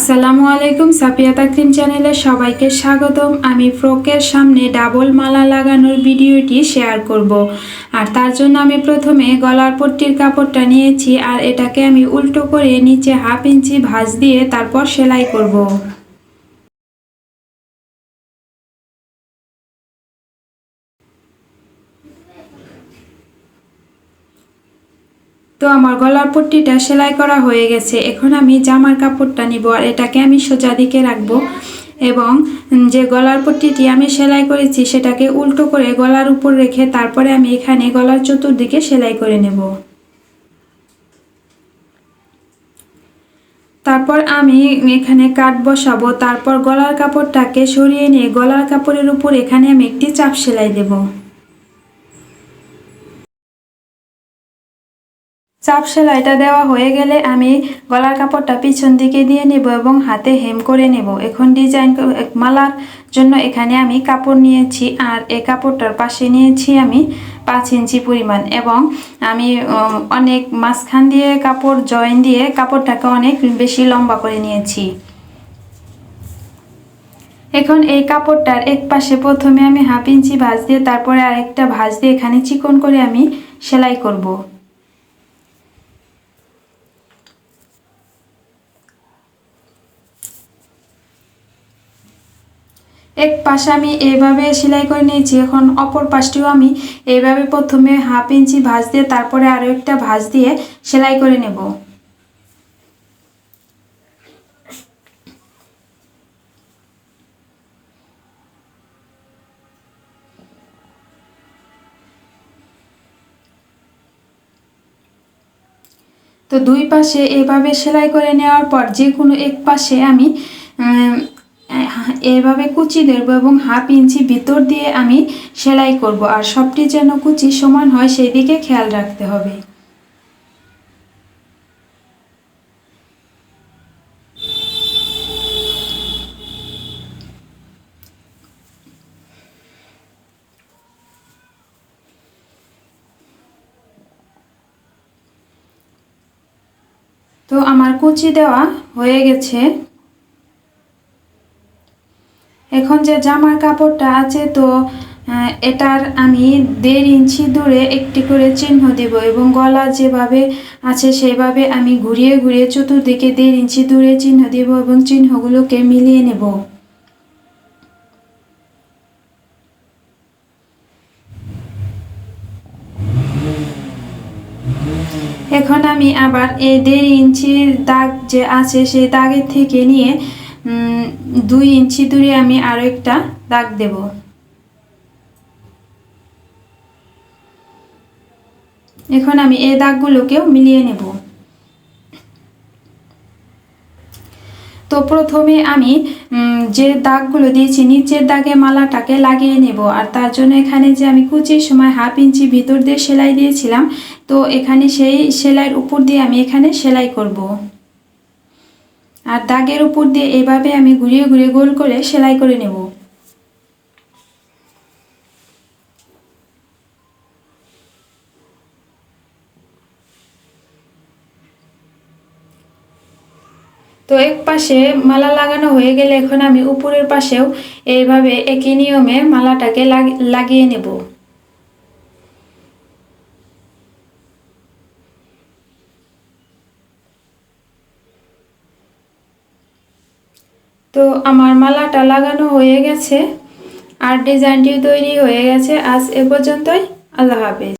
আসসালামু আলাইকুম সাপিয়া তাকরিম চ্যানেলে সবাইকে স্বাগতম। আমি ফ্রকের সামনে ডাবল মালা লাগানোর ভিডিওটি শেয়ার করব। আর তার জন্য আমি প্রথমে গলার পট্টির কাপড়টা নিয়েছি আর এটাকে আমি উল্টো করে নিচে হাফ ইঞ্চি ভাঁজ দিয়ে তারপর সেলাই করব। তো আমার গলার পট্টিটা সেলাই করা হয়ে গেছে। এখন আমি জামার কাপড়টা নিব আর এটাকে আমি সোজা দিকে রাখব এবং যে গলার পট্টিটি আমি সেলাই করেছি সেটাকে উল্টো করে গলার উপর রেখে তারপরে আমি এখানে গলার চতুর্দিকে সেলাই করে নেব। তারপর আমি এখানে কাট বসাবো। তারপর গলার কাপড়টাকে সরিয়ে নিয়ে গলার কাপড়ের উপর এখানে আমি একটি চাপ সেলাই দেবো। চাপ সেলাইটা দেওয়া হয়ে গেলে আমি গলার কাপড়টা পিছন দিকে দিয়ে নেব এবং হাতে হেম করে নেব। এখন ডিজাইন মালার জন্য এখানে আমি কাপড় নিয়েছি আর এই কাপড়টার পাশে নিয়েছি আমি পাঁচ ইঞ্চি পরিমাণ এবং আমি অনেক মাঝখান দিয়ে কাপড়, জয়েন দিয়ে কাপড়টাকে অনেক বেশি লম্বা করে নিয়েছি। এখন এই কাপড়টার এক পাশে প্রথমে আমি হাফ ইঞ্চি ভাঁজ দিয়ে তারপরে আরেকটা ভাঁজ দিয়ে এখানে চিকন করে আমি সেলাই করব। এক পাশে আমি এইভাবে সেলাই করে নিয়েছি, এখন অপর পাশটিও আমি এইভাবে প্রথমে হাফ ইঞ্চি ভাঁজ দিয়ে তারপরে আরও একটা ভাঁজ দিয়ে সেলাই করে নেব। তো দুই পাশে এভাবে সেলাই করে নেওয়ার পর যে কোনো এক পাশে আমি এভাবে কুচি দেব এবং হাফ ইঞ্চি ভিতর দিয়ে আমি সেলাই করব আর সবটি যেন কুচি সমান হয় সেই দিকে খেয়াল রাখতে হবে। তো আমার কুচি দেওয়া হয়ে গেছে। এখন যে জামার কাপড়টা আছে তো এটার আমি দেড় ইঞ্চি দূরে একটি করে চিহ্ন দেব এবং গলা যেভাবে আছে সেভাবে আমি ঘুরিয়ে ঘুরিয়ে চতুর্দিকে দেড় ইঞ্চি দূরে চিহ্ন দেব এবং চিহ্নগুলোকে মিলিয়ে নেব। এখন আমি আবার এই দেড় ইঞ্চির দাগ যে আছে সেই দাগের থেকে নিয়ে দুই ইঞ্চি দূরে আমি আরও একটা দাগ দেব। এখন আমি এই দাগগুলোকেও মিলিয়ে নেব। তো প্রথমে আমি যে দাগগুলো দিয়েছি, নিচের দাগে মালাটাকে লাগিয়ে নেব। আর তার জন্য এখানে যে আমি কুচির সময় হাফ ইঞ্চি ভিতর দিয়ে সেলাই দিয়েছিলাম, তো এখানে সেই সেলাইয়ের উপর দিয়ে আমি এখানে সেলাই করব। আর দাগের উপর দিয়ে এভাবে আমি ঘুরিয়ে ঘুরিয়ে গোল করে সেলাই করে নেব। তো এক পাশে মালা লাগানো হয়ে গেলে এখন আমি উপরের পাশেও এইভাবে একই নিয়মে মালাটাকে লাগিয়ে নেব। তো আমার মালাটা লাগানো হয়ে গেছে আর ডিজাইনটিও তৈরি হয়ে গেছে। আজ এ পর্যন্তই। আল্লাহ হাফেজ।